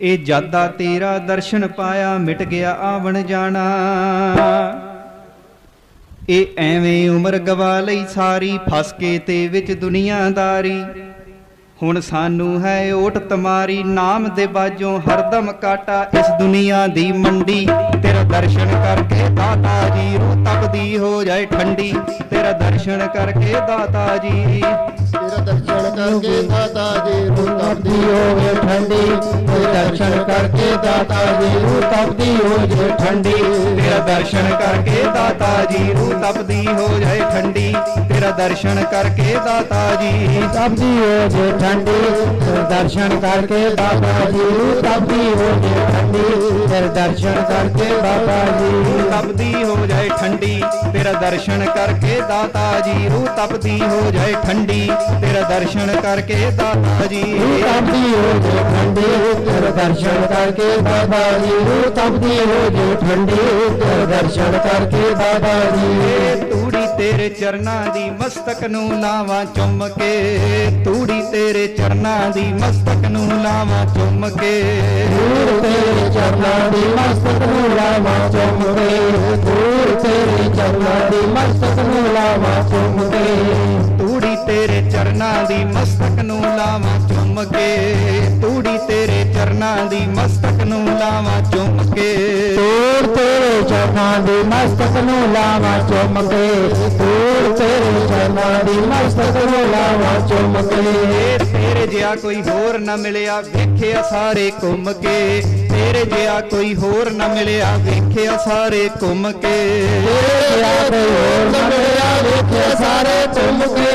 ਇਹ ਜਾਦਾ ਤੇਰਾ ਦਰਸ਼ਨ ਪਾਇਆ, ਮਿਟ ਗਿਆ ਆਵਣ ਜਾਣਾ। ਇਹ ਐਵੇਂ ਉਮਰ ਗਵਾ ਲਈ ਸਾਰੀ, ਫਸ ਕੇ ਤੇ ਵਿੱਚ ਦੁਨੀਆਦਾਰੀ। ਹੁਣ ਸਾਨੂੰ ਹੈ ਓਟ ਤਮਾਰੀ, ਨਾਮ ਦੇ ਬਾਝੋਂ ਹਰਦਮ ਕਾਟਾ। ਇਸ ਦੁਨੀਆ ਦੀ ਮੰਡੀ, ਤੇਰਾ ਦਰਸ਼ਨ ਕਰਕੇ ਦਾਤਾ ਜੀ ਰੂਹ ਤਪਦੀ ਹੋ ਜਾਏ ਠੰਡੀ। ਤੇਰਾ ਦਰਸ਼ਨ ਕਰਕੇ ਦਾਤਾ ਜੀ। ਤੇਰਾ ਦਰਸ਼ਨ ਕਰਕੇ ਦਾਤਾ ਜੀ ਰੂਹ ਤਪਦੀ ਹੋਵੇ ਠੰਡੀ। ਦਰਸ਼ਨ ਕਰਕੇ ਦਾਤਾ ਜੀ ਰੂਹ ਤਪਦੀ ਹੋ ਜੇ ਠੰਡੀ। ਤੇਰਾ ਦਰਸ਼ਨ ਕਰਕੇ ਦਾਤਾ ਜੀ ਰੂਹ ਤਪਦੀ ਹੋ ਜਾਏ ਠੰਡੀ। ਤੇਰਾ ਦਰਸ਼ਨ ਕਰਕੇ ਦਾਤਾ ਜੀ। ਤਪਦੀ ਹੋ ਜੇ ਠੰਡੀ। ਤੇ ਦਰਸ਼ਨ ਕਰਕੇ ਬਾਬਾ ਜੀ ਰੂਹ ਤਪਦੀ ਹੋ ਜੇ ਠੰਡੀ। ਤੇ ਦਰਸ਼ਨ ਕਰਕੇ ਬਾਬਾ ਜੀ। ਤਪਦੀ ਹੋ ਜਾਏ ਠੰਡੀ। ਤੇਰਾ ਦਰਸ਼ਨ ਕਰਕੇ ਦਾਤਾ ਜੀ ਰੂਹ ਤਪਦੀ ਹੋ ਜਾਏ ਠੰਡੀ। ਤੇਰਾ ਦਰਸ਼ਨ ਕਰਕੇ ਦਾਤਾ ਜੀ ਰੂਹ ਤਪਦੀ ਹੋ ਜਾਏ ਠੰਡੀ। ਤੇ ਦਰਸ਼ਨ ਕਰਕੇ ਬਾਬਾ ਜੀ ਰੂਹ ਤਪਦੀ ਹੋ ਜੇ ਠੰਡੀ। ਤੇ ਦਰਸ਼ਨ ਕਰਕੇ ਬਾਬਾ ਜੀ ਤੂੰ ਤੇਰੇ ਚਰਨਾਂ ਦੀ ਮਸਤਕ ਨੂੰ ਲਾਵਾਂ ਚੁੰਮ ਕੇ। ਤੂੜੀ ਤੇਰੇ ਚਰਨਾਂ ਦੀ ਮਸਤਕ ਨੂੰ ਲਾਵਾਂ ਚੁੰਮ ਕੇ। ਦੂਰ ਤੇਰੇ ਚਰਨਾਂ ਦੀ ਮਸਤਕ ਨੂੰ ਲਾਵਾਂ ਚੁੰਮ ਕੇ। ਦੂਰ ਤੇਰੇ ਚਰਨਾਂ ਦੀ ਮਸਤਕ ਨੂੰ ਲਾਵਾਂ ਚੁੰਮ ਕੇ। ਤੂੜੀ ਤੇਰੇ ਚਰਨਾਂ ਦੀ ਮਸਤਕ ਨੂੰ ਲਾਵਾਂ ਚੁੰਮ ਕੇ। ਤੂੜੀ ਤੇਰੇ ਚਰਨਾਂ ਦੀ ਮਸਤਕ ਨੂੰ ਲਾਵਾਂ ਚੁੰਮ ਕੇ। ਚਰਨਾਂ ਦੀ ਮਸਤਕ ਨੂੰ ਲਾਵਾਂ ਚੁੰਮ ਕੇ ਦੂਰ ਤੇਰੇ ਚਰਨਾਂ ਦੀ ਮਸਤਕ ਨੂੰ ਲਾਵਾਂ ਚੁੰਮ ਕੇ ਏ ਤੇਰੇ ਜਿਹਾ ਕੋਈ ਹੋਰ ਨਾ ਮਿਲਿਆ ਵੇਖਿਆ ਸਾਰੇ ਘੁੰਮ ਕੇ ਤੇਰੇ ਜਿਹਾ ਕੋਈ ਹੋਰ ਨਾ ਮਿਲਿਆ ਵੇਖਿਆ ਸਾਰੇ ਘੁੰਮ ਕੇ ਤੇਰਾ ਕੋਈ ਹੋਰ ਨਾ ਮਿਲਿਆ ਵੇਖਿਆ ਸਾਰੇ ਚੁੰਮ ਕੇ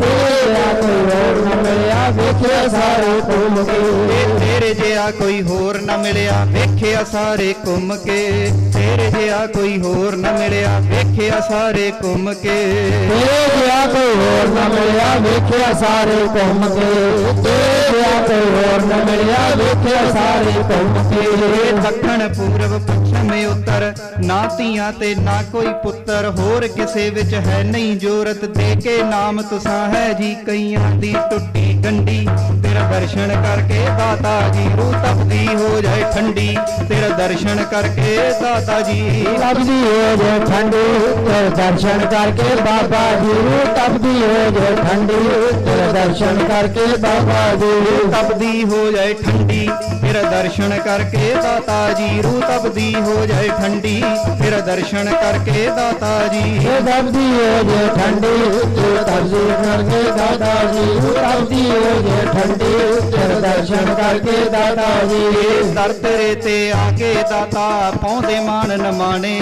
ਤੇਰਾ ਕੋਈ ਹੋਰ ਨਾ ਮਿਲਿਆ ਵੇਖਿਆ ਸਾਰੇ ਚੁੰਮ ਕੇ। ਤੇਰੇ ਜਿਹਾ ਕੋਈ ਹੋਰ ਨਾ ਮਿਲਿਆ। ਵੇਖਿਆ ਸਾਰੇ ਘੁੰਮ ਕੇ। ਤੇਰੇ ਜਿਹਾ ਕੋਈ ਹੋਰ ਨਾ ਮਿਲਿਆ। ਵੇਖਿਆ ਸਾਰੇ ਘੁੰਮ ਕੇ। ਤੇਰੇ ਜਿਹਾ ਕੋਈ ਹੋਰ ਨਾ ਮਿਲਿਆ। ਵੇਖਿਆ ਸਾਰੇ ਘੁੰਮ ਕੇ। ਤੇਰੇ ਜਿਹਾ ਕੋਈ ਹੋਰ ਨਾ ਮਿਲਿਆ। ਵੇਖਿਆ ਸਾਰੇ ਘੁੰਮ ਕੇ। ਦੱਖਣ ਪੂਰਬ ਪੱਛਮ ਉੱਤਰ। ਨਾ ਧੀਆਂ ਤੇ ਨਾ ਕੋਈ ਪੁੱਤਰ। ਹੋਰ ਕਿਸੇ ਵਿੱਚ ਹੈ ਨਹੀਂ ਜੋਰਤ ਦੇ ਕੇ ਨਾਮ ਤੁਸਾਂ ਹੈ ਜੀ ਕਈਆਂ ਦੀ ਟੁੱਟੀ ਗੰਢੀ ਤੇਰਾ ਦਰਸ਼ਨ ਕਰਕੇ ਦਾਤਾ ਜੀ ਰੂਹ ਤਪਦੀ ਹੋ ਜਾਏ ਠੰਡੀ ਤੇਰਾ ਦਰਸ਼ਨ ਕਰਕੇ ਦਾਤਾ ਜੀ। ਤਪਦੀ ਹੋ ਜੇ ਠੰਡੀ ਤੇਰੇ ਦਰਸ਼ਨ ਕਰਕੇ ਬਾਬਾ ਜੀ। ਤਪਦੀ ਹੋ ਜੇ ਠੰਡੀ ਤੇਰੇ ਦਰਸ਼ਨ ਕਰਕੇ ਬਾਬਾ ਜੀ। ਤਪਦੀ ਹੋ ਜਾਏ ਠੰਡੀ ਤੇਰਾ ਦਰਸ਼ਨ ਕਰਕੇ ਦਾਤਾ ਜੀ। ਰੂਹ ਤਪਦੀ ਹੋ ਜਾਏ ਠੰਡੀ ਤੇਰਾ ਦਰਸ਼ਨ ਕਰਕੇ ਦਾਤਾ ਜੀ। ਦਬਦੀ ਹੋ ਜੇ ਠੰਡੀ ਤੇਰੇ ਦਰਸ਼ਨ ਕਰਕੇ ਦਾਦਾ ਜੀ। ਰੂਹ ਤਪਦੀ ਹੋ ਜੇ ਠੰਡੀ ਤੇਰੇ ਦਰਸ਼ਨ ਕਰਕੇ ਦਾਦਾ ਜੀ। ਦਰ ਤੇਰੇ ਤੇ ਆ ਕੇ ਦਾਤਾ ਪਾਉਂਦੇ ਮਾਨ ਨਮਾਣੇ।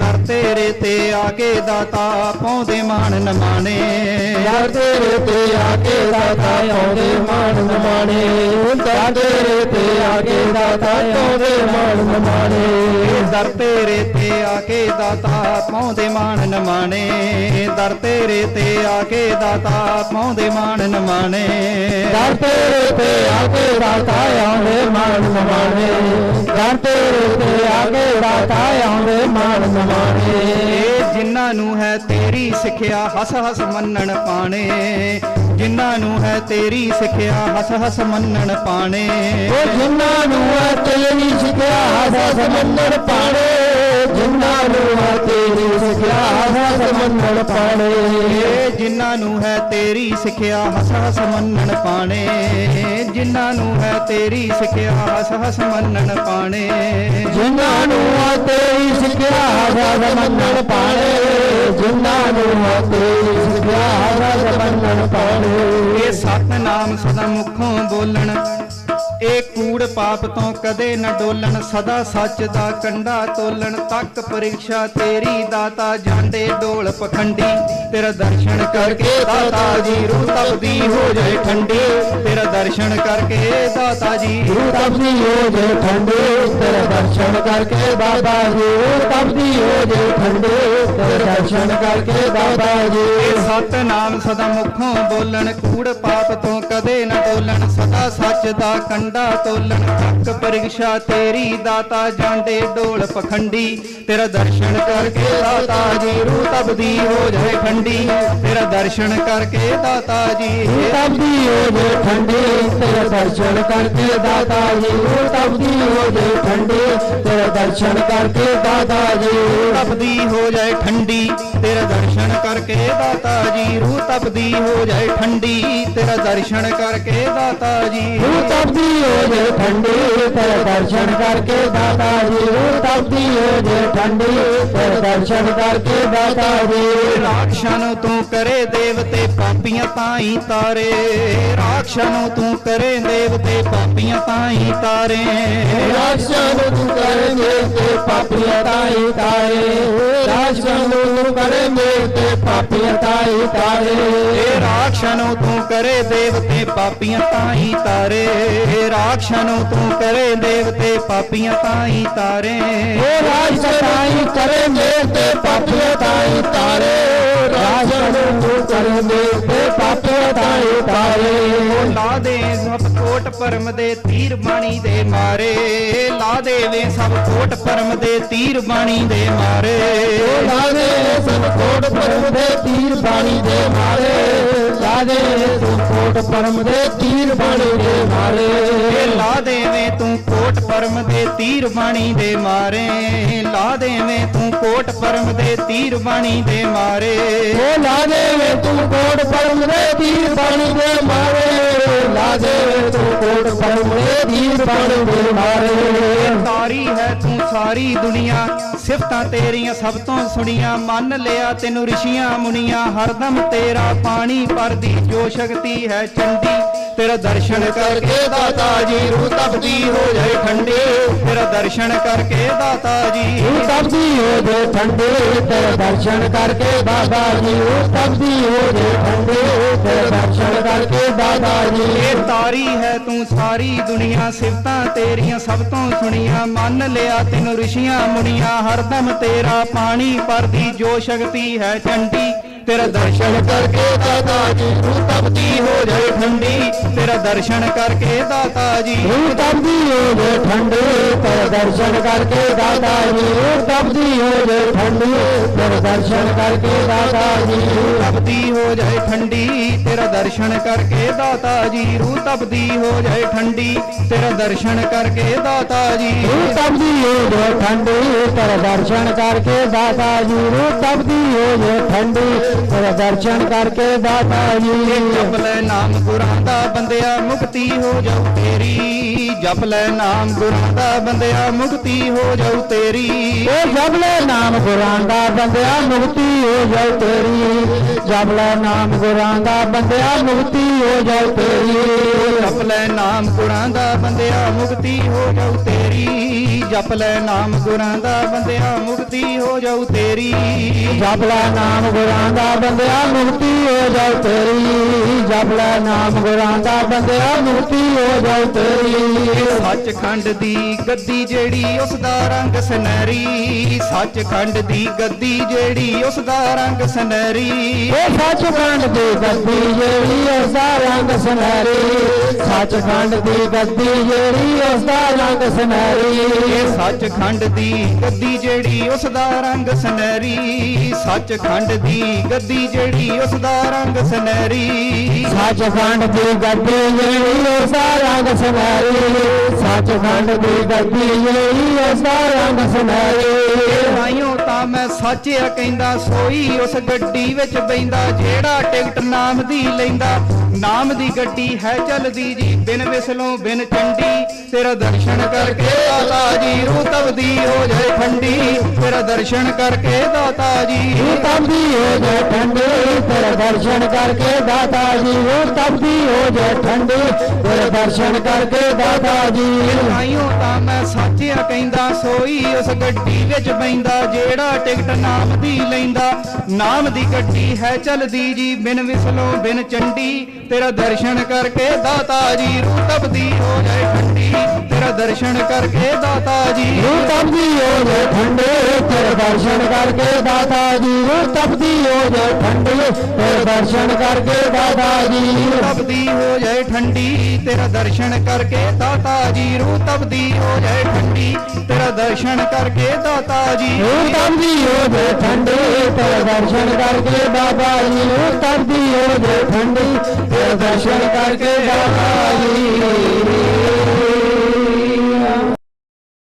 ਦਰ ਤੇਰੇ ਤੇ ਆ ਕੇ ਦਾਤਾ ਪਾਉਂਦੇ ਮਾਨ ਨਮਾਣੇ। ਯਾਰ ਤੇਰੇ ਤੇ ਆ ਕੇ ਦਾਤਾ ਆਉਂਦੇ ਮਾਨ ਨਮਾਣੇ। ਦਰ ਤੇਰੇ ਤੇ ਆ ਕੇ ਦਾਤਾ ਆਉਂਦੇ ਮਾਨ ਨਮਾਣੇ। ਦਰ ਤੇਰੇ ਤੇ ਆ ਕੇ ਦਾਤਾ ਪਾਉਂਦੇ ਮਾਨ ਨਮਾਣੇ। ਦਰ ਤੇਰੇ ਤੇ ਆ ਕੇ ਦਾਤਾ ਪਾਉਂਦੇ ਮਾਨ ਨਮਾਣੇ। ਦਰ ਤੇਰੇ ਤੇ ਆ ਕੇ ਦਾਤਾ ਆਉਂਦੇ ਮਾਨ ਨਮਾਣੇ ਦਰ ਤੇਰੇ ਤੇ ਆ ਕੇ ਦਾਤਾ ਆਉਂਦੇ ਮਾਨ ਨਮਾਣੇ ਇਹ ਜਿਨ੍ਹਾਂ ਨੂੰ ਹੈ ਤੇਰੀ ਸਿੱਖਿਆ ਹੱਸ ਹੱਸ ਮੰਨਣ ਪਾਣੇ। ਜਿਨ੍ਹਾਂ ਨੂੰ ਹੈ ਤੇਰੀ ਸਿੱਖਿਆ ਹੱਸ ਹੱਸ ਮੰਨਣ ਪਾਣੇ। ਉਹ ਜਿਨ੍ਹਾਂ ਨੂੰ ਆ ਤੇਰੀ ਸਿੱਖਿਆ ਹੱਸ ਮੰਨਣ ਪਾਣੇ। ਜਿਨ੍ਹਾਂ ਨੂੰ ਆ ਤੇਰੀ ਸਿੱਖਿਆ ਹੱਸ ਮੰਨਣ ਪਾਣੇ। ਜਿਨ੍ਹਾਂ ਨੂੰ ਹੈ ਤੇਰੀ ਸਿੱਖਿਆ ਹੱਸ ਹੱਸ ਮੰਨਣ ਪਾਣੇ। ਜਿਨ੍ਹਾਂ ਨੂੰ ਹੈ ਤੇਰੀ ਸਿੱਖਿਆ ਹੱਸ ਹੱਸ ਮੰਨਣ ਪਾਣੇ। ਜਿਨ੍ਹਾਂ ਨੂੰ ਆ ਤੇਰੀ ਸਿੱਖਿਆ ਹੱਸ ਮੰਨਣ ਪਾਣੇ। ਜਿਨ੍ਹਾਂ ਨੂੰ ਆ ਤੇਰੀ ਸਿੱਖਿਆ ਹੱਸ ਮੰਨਣ ਪਾਣੇ। ਇਹ ਸਤਨਾਮ ਸਦਾ ਮੁਖੋਂ ਬੋਲਣ। ਇਹ ਕੂੜ ਪਾਪ ਤੋਂ ਕਦੇ ਨਾ ਡੋਲਣ, ਸਦਾ ਸੱਚ ਦਾ ਕੰਡਾ ਤੋਲਣ, ਤੱਕ ਪਰੀਖਿਆ ਤੇਰੀ ਦਾਤਾ ਜਾਂਦੇ ਡੋਲ ਪਖੰਡੀ। ਤੇਰਾ ਦਰਸ਼ਨ ਕਰਕੇ ਦਾਤਾ ਜੀ ਰੂਹ ਤਪਦੀ ਹੋ ਜਾਏ ਠੰਡੀ। ਤੇਰਾ ਦਰਸ਼ਨ ਕਰਕੇ ਦਾਤਾ ਜੀ ਰੂਹ ਤਪਦੀ ਹੋ ਜੇ ਠੰਡੇ। ਤੇਰੇ ਦਰਸ਼ਨ ਕਰਕੇ ਬਾਬਾ ਜੀ ਰੂਹ ਤਪਦੀ ਹੋ ਜੇ ਠੰਡੇ। ਤੇਰੇ ਦਰਸ਼ਨ ਕਰਕੇ ਬਾਬਾ ਜੀ ਸਤਨਾਮ ਸਦਾ ਮੁਖੋਂ ਬੋਲਣ, ਕੂੜ ਪਾਪ ਤੋਂ ਕਦੇ ਨਾ ਡੋਲਣ, ਸਦਾ ਸੱਚ ਦਾ ਕੰਡਾ ਡੰਡਾ ਤੋਲਣ ਤੱਕ ਪਰੀਖਿਆ ਤੇਰੀ ਦਾਤਾ ਜਾਂਦੇ ਡੋਲ ਪਖੰਡੀ। ਤੇਰਾ ਦਰਸ਼ਨ ਕਰਕੇ ਦਾਤਾ ਜੀ ਰੂਹ ਤਬਦੀ ਹੋ ਜਾਏ ਠੰਡੀ ਤੇਰਾ ਦਰਸ਼ਨ ਕਰਕੇ ਦਾਤਾ ਜੀ ਤਬਦੀ ਹੋ ਜਾਏ ਠੰਡੀ ਤੇਰਾ ਦਰਸ਼ਨ ਕਰਕੇ ਦਾਤਾ ਜੀ ਉਹ ਤਬਦੀ ਹੋ ਜੇ ਠੰਡੀ ਤੇਰੇ ਦਰਸ਼ਨ ਕਰਕੇ ਦਾਤਾ ਜੀ ਤਪਦੀ ਹੋ ਜਾਏ ਠੰਡੀ ਤੇਰਾ ਦਰਸ਼ਨ ਕਰਕੇ ਦਾਤਾ ਜੀ ਰੂਹ ਤਪਦੀ ਹੋ ਜਾਏ ਠੰਡੀ ਤੇਰਾ ਦਰਸ਼ਨ ਕਰਕੇ ਦਾਤਾ ਜੀ। ਉਹ ਤਬਦੀ ਹੋ ਜੇ ਠੰਡੀ ਤੇਰੇ ਦਰਸ਼ਨ ਕਰਕੇ ਦਾਤਾ ਜੀ। ਉਹ ਤਬਦੀ ਹੋ ਜੇ ਠੰਡੀ ਤੇਰੇ ਦਰਸ਼ਨ ਕਰਕੇ ਦਾਤਾ ਜੀ। ਰਾਖਸ਼ਾਂ ਨੂੰ ਤੂੰ ਕਰੇ ਦੇਵਤੇ ਪਾਪੀਆਂ ਤਾਈ ਤਾਰੇ। ਰਾਖਸ਼ਾਂ ਨੂੰ ਤੂੰ ਕਰੇ ਦੇਵਤੇ ਪਾਪੀਆਂ ਤਾਈ ਤਾਰੇ। ਰਾਜਨ ਤੂੰ ਕਰੇਂਗੇ ਤੇ ਪਾਪੀਆਂ ਤਾਈ ਤਾਰੇ। ਰਾਜਨ ਤੂੰ ਪਾਪੀਆਂ ਤਾਈ ਤਾਰੇ ਇਹ ਰਾਖਸ਼ਾਂ ਨੂੰ ਤੂੰ ਕਰੇ ਦੇਵਤੇ ਪਾਪੀਆਂ ਤਾਈ ਤਾਰੇ। ਰਾਖਸ਼ਾਂ ਨੂੰ ਤੂੰ ਕਰੇ ਦੇਵਤੇ ਪਾਪੀਆਂ ਤਾਈ ਤਾਰੇ। ਉਹ ਰਾਜ ਸਤਾਈ ਕਰੇਂਗੇ ਤੇ ਪਾਪੀਆਂ ਤਾਈ ਤਾਰੇ। ਰਾਜਨ ਤੂੰ ਕਰੇਂਗੇ ਤੇ ਪਾਪੀਆਂ ਤਾਈ ਤਾਰੇ। ਲਾ ਦੇ ਸਭ ਕੋਟ ਪਰਮ ਦੇ ਤੀਰ ਬਾਣੀ ਦੇ ਮਾਰੇ। ਲਾ ਦੇਵੇ ਸਭ ਕੋਟ ਪਰਮ ਦੇ ਤੀਰ ਬਾਣੀ ਦੇ ਮਾਰੇ। ਲਾਦੇ ਸਭ ਕੋਟ ਪਰਮ ਦੇ ਤੀਰ ਬਾਣੀ ਦੇ ਮਾਰੇ। ਲਾਦੇ ਤੂੰ ਕੋਟ ਪਰਮ ਦੇ ਤੀਰ ਬਾਣੀ ਦੇ ਮਾਰੇ। ਲਾ ਦੇਵੇਂ ਤੂੰ ਕੋਟ ਪਰਮ ਦੇ ਤੀਰ ਬਾਣੀ ਦੇ ਮਾਰੇ। ਲਾ ਦੇਵੇਂ ਤੂੰ ਕੋਟ ਪਰਮ ਦੇ ਤੀਰ ਬਾਣੀ ਦੇ ਮਾਰੇ। ਉਹ ਲਾਦੇ ਵੇ ਤੂੰ ਕੋਟ ਪਰਮ ਦੇ ਤੀਰ ਬਾਣੀ ਦੇ ਮਾਰੇ। ਲਾਦੇ ਵੇ ਤੂੰ ਕੋਟ ਪਰਮ ਦੇ ਤੀਰ ਬਾਣੀ ਦੇ ਮਾਰੇ। ਤਾਰੀ ਹੈ ਤੂੰ ਸਾਰੀ ਦੁਨੀਆ ਸਿਫਤਾਂ ਤੇਰੀਆਂ ਸਭ ਤੋਂ ਸੁਣੀਆਂ। ਮੰਨ ਲਿਆ ਤੈਨੂੰ ਰਿਸ਼ੀਆਂ ਮੁਨੀਆਂ ਹਰਦਮ ਤੇਰਾ ਪਾਣੀ ਪਰਦੀ ਜੋ ਸ਼ਕਤੀ ਹੈ ਚੰਡੀ ਤੇਰਾ ਦਰਸ਼ਨ ਕਰਕੇ ਦਾਤਾ ਜੀ, ਰੂਹ ਤਪਦੀ ਹੋ ਜਾਏ ਠੰਡੀ। ਤੇਰਾ ਦਰਸ਼ਨ ਕਰਕੇ ਦਾਤਾ ਜੀ ਤੂੰ ਤਬਦੀ ਹੋ ਜੇ ਠੰਡੇ। ਤੇਰੇ ਦਰਸ਼ਨ ਕਰਕੇ ਬਾਬਾ ਜੀ ਉਹ ਤਬਦੀ ਹੋ ਜੇ ਠੰਡੇ। ਤੇਰੇ ਦਰਸ਼ਨ ਕਰਕੇ ਬਾਬਾ ਜੀ ਇਹ ਹੈ ਤੂੰ ਸਾਰੀ ਦੁਨੀਆ, ਸਿਫਤਾਂ ਤੇਰੀਆਂ ਸਭ ਤੋਂ ਸੁਣੀਆਂ। ਮੰਨ ਲਿਆ ਤੈਨੂੰ ਰਿਸ਼ੀਆਂ ਮੁਨੀਆਂ, ਹਰਦਮ ਤੇਰਾ ਪਾਣੀ ਪਰਦੀ ਜੋ ਸ਼ਕਤੀ ਹੈ ਚੰਡੀ। ਤੇਰਾ ਦਰਸ਼ਨ ਕਰਕੇ ਦਾਤਾ ਜੀ ਰੂਹ ਤਪਦੀ ਹੋ ਜਾਏ ਠੰਡੀ। ਤੇਰਾ ਦਰਸ਼ਨ ਕਰਕੇ ਦਾਤਾ ਜੀ। ਉਹ ਤਬਦੀ ਹੋ ਜੇ ਠੰਡੇ ਤੇਰੇ ਦਰਸ਼ਨ ਕਰਕੇ ਦਾਦਾ ਜੀ ਉਹ ਤਬਦੀ ਹੋ ਜੇ ਠੰਡੇ। ਤੇਰੇ ਦਰਸ਼ਨ ਕਰਕੇ ਦਾਦਾ ਜੀ ਤਪਦੀ ਹੋ ਜਾਏ ਠੰਡੀ। ਤੇਰਾ ਦਰਸ਼ਨ ਕਰਕੇ ਦਾਤਾ ਜੀ ਰੂਹ ਤਪਦੀ ਹੋ ਜਾਏ ਠੰਡੀ। ਤੇਰਾ ਦਰਸ਼ਨ ਕਰਕੇ ਦਾਤਾ ਜੀ। ਉਹ ਤਬਦੀ ਹੋ ਜੇ ਠੰਡੇ। ਤੇਰੇ ਦਰਸ਼ਨ ਕਰਕੇ ਦਾਦਾ ਜੀ ਉਹ ਤਬਦੀ ਹੋ ਜੇ ਠੰਡੇ। ਦਰਸ਼ਨ ਕਰਕੇ ਦਾਦਾ ਜੀ। ਜਪ ਲੈ ਨਾਮ ਗੁਰਾਂ ਦਾ ਬੰਦਿਆ ਮੁਕਤੀ ਹੋ ਜਾਊ ਤੇਰੀ। ਜਪ ਲੈ ਨਾਮ ਗੁਰਾਂ ਦਾ ਬੰਦਿਆ ਮੁਕਤੀ ਹੋ ਜਾਊ ਤੇਰੀ। ਇਹ ਜਪ ਲੈ ਨਾਮ ਗੁਰਾਂ ਦਾ ਬੰਦਿਆ ਮੁਕਤੀ ਹੋ ਜਾਉ ਤੇਰੀ। ਜਪ ਲੈ ਨਾਮ ਗੁਰਾਂ ਦਾ ਬੰਦਿਆ ਮੁਕਤੀ ਹੋ ਜਾਉ ਤੇਰੀ। ਜਪ ਲੈ ਨਾਮ ਗੁਰਾਂ ਦਾ ਬੰਦਿਆ ਮੁਕਤੀ ਹੋ ਜਾਊ ਤੇਰੀ। ਜਪ ਲੈ ਨਾਮ ਗੁਰਾਂ ਦਾ ਬੰਦਿਆ ਮੁਕਤੀ ਹੋ ਜਾਊ ਤੇਰੀ। ਜਪ ਲੈ ਨਾਮ ਗੁਰਾਂ ਦਾ ਬੰਦਿਆ ਮੁਕਤੀ ਹੋ ਜਾਉ ਤੇਰੀ। ਜਪ ਲੈ ਨਾਮ ਗੁਰਾਂ ਦਾ ਬੰਦਿਆ ਮੁਕਤੀ ਹੋ ਜਾਉ ਤੇਰੀ। ਸੱਚਖੰਡ ਦੀ ਗੱਦੀ ਜਿਹੜੀ ਉਸ ਦਾ ਰੰਗ ਸੁਨਹਿਰੀ। ਸੱਚਖੰਡ ਦੀ ਗੱਦੀ ਜਿਹੜੀ ਉਸ ਦਾ ਰੰਗ ਸੁਨਹਿਰੀ। ਇਹ ਸੱਚਖੰਡ ਦੀ ਗੱਦੀ ਜਿਹੜੀ ਉਸ ਦਾ ਰੰਗ ਸੁਨਹਿਰੀ। ਸੱਚਖੰਡ ਦੀ ਗੱਦੀ ਜਿਹੜੀ ਉਸ ਦਾ ਰੰਗ ਸੁਨਹਿਰੀ। ਇਹ ਸੱਚਖੰਡ ਦੀ ਗੱਦੀ ਜਿਹੜੀ ਉਸ ਦਾ ਰੰਗ ਸੁਨਹਿਰੀ। ਸੱਚਖੰਡ ਦੀ ਗੱਦੀ ਜਿਹੜੀ ਉਸ ਦਾ ਰੰਗ ਸੁਨਹਿਰੀ। ਸੱਚਖੰਡ ਦੀ ਗੱਦੀ ਜਿਹੜੀ ਉਸ ਦਾ ਰੰਗ ਸੱਚਖੰਡ ਦੀ ਗੱਦੀ ਜਿਹੜੀ ਉਸ ਦਾ ਰੰਗ ਸੁਨਹਿਰੀ। ਤਾਂ ਮੈਂ ਸੱਚਿਆ ਕਹਿੰਦਾ, ਸੋਈ ਉਸ ਗੱਡੀ ਵਿੱਚ ਬੈਂਦਾ ਜਿਹੜਾ ਟਿਕਟ ਨਾਮ ਦੀ ਲੈਂਦਾ। ਨਾਮ ਦੀ ਗੱਡੀ ਹੈ ਚੱਲਦੀ ਜੀ, ਬਿਨ ਵਿਸਲੋਂ ਬਿਨ ਚੰਡੀ। ਤੇਰਾ ਦਰਸ਼ਨ ਕਰਕੇ ਦਾਤਾ ਜੀ, ਰੂਹ ਤਬਦੀ ਹੋ ਜਾਏ ਠੰਡੀ। ਤੇਰਾ ਦਰਸ਼ਨ ਕਰਕੇ ਦਾਤਾ ਜੀ ਉਹ ਤਬਦੀ ਹੋ ਜਾ ਠੰਡੇ। ਤੇਰੇ ਦਰਸ਼ਨ ਕਰਕੇ ਦਾਤਾ ਜੀ ਉਹ ਤਬਦੀ ਹੋ ਜਾ ਠੰਡੇ। ਤੇਰੇ ਦਰਸ਼ਨ ਕਰਕੇ ਦਾਤਾ ਜੀ। ਆਇਓ ਤਾਂ ਮੈਂ ਸੱਚਿਆ ਕਹਿੰਦਾ, ਸੋਈ ਉਸ ਗੱਡੀ ਵਿੱਚ ਬੈਂਦਾ ਜਿਹੜਾ ਟਿਕਟ ਨਾਮ ਦੀ ਲੈਂਦਾ। ਨਾਮ ਦੀ ਗੱਡੀ ਹੈ ਚੱਲਦੀ ਜੀ, ਬਿਨ ਵਿਸਲੋਂ ਬਿਨ ਚੰਡੀ। ਤੇਰਾ ਦਰਸ਼ਨ ਕਰਕੇ ਦਾਤਾ ਜੀ ਰੂਹ ਤਪਦੀ ਹੋ ਜਾਏ ਠੰਡੀ। ਤੇਰਾ ਦਰਸ਼ਨ ਕਰਕੇ ਦਾਤਾ ਜੀ। ਰੂਹ ਤਪਦੀ ਹੋ ਜਾਏ ਠੰਡੇ ਤੇਰੇ ਦਰਸ਼ਨ ਕਰਕੇ ਦਾਤਾ ਜੀ। ਰੂਹ ਤਪਦੀ ਹੋ ਜਾਏ ਠੰਡੇ ਤੇਰੇ ਦਰਸ਼ਨ ਕਰਕੇ ਦਾਤਾ ਜੀ। ਤਪਦੀ ਹੋ ਜਾਏ ਠੰਡੀ ਤੇਰਾ ਦਰਸ਼ਨ ਕਰਕੇ ਦਾਤਾ ਜੀ। ਰੂਹ ਤਪਦੀ ਹੋ ਜਾਏ ਠੰਡੀ ਤੇਰਾ ਦਰਸ਼ਨ ਕਰਕੇ ਦਾਤਾ ਜੀ। ਰੂਹ ਤਪਦੀ ਹੋ ਜਾਏ ਠੰਡੇ ਤੇਰੇ ਦਰਸ਼ਨ ਕਰਕੇ ਬਾਬਾ ਜੀ। ਰੂਹ ਤਪਦੀ ਹੋ ਜਾਏ ਠੰਡੀ ਤੇਰੇ ਦਰਸ਼ਨ ਕਰਕੇ ਬਾਬਾ ਜੀ।